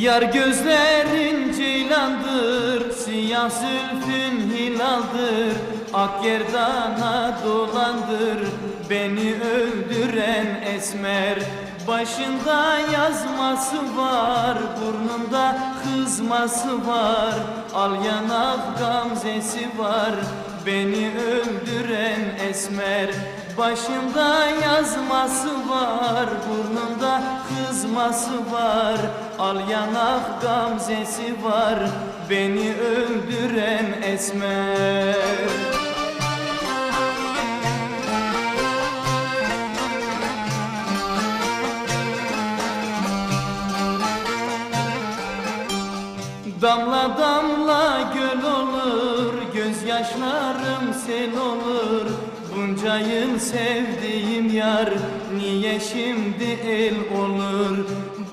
Yar gözlerin ceylandır Siyah zülfün hilaldir Ak gerdana dolandır Beni öldüren esmer. Başında yazması var Burnunda kızması var. Al yanak gamzesi var Beni öldüren esmer. Başında yazması var Burnunda kızması var Al yanak gamzesi var Beni öldüren esmer Damla damla göl olur, gözyaşlarım sel olur. Bunca yıl sevdiğim yar, niye şimdi el olur?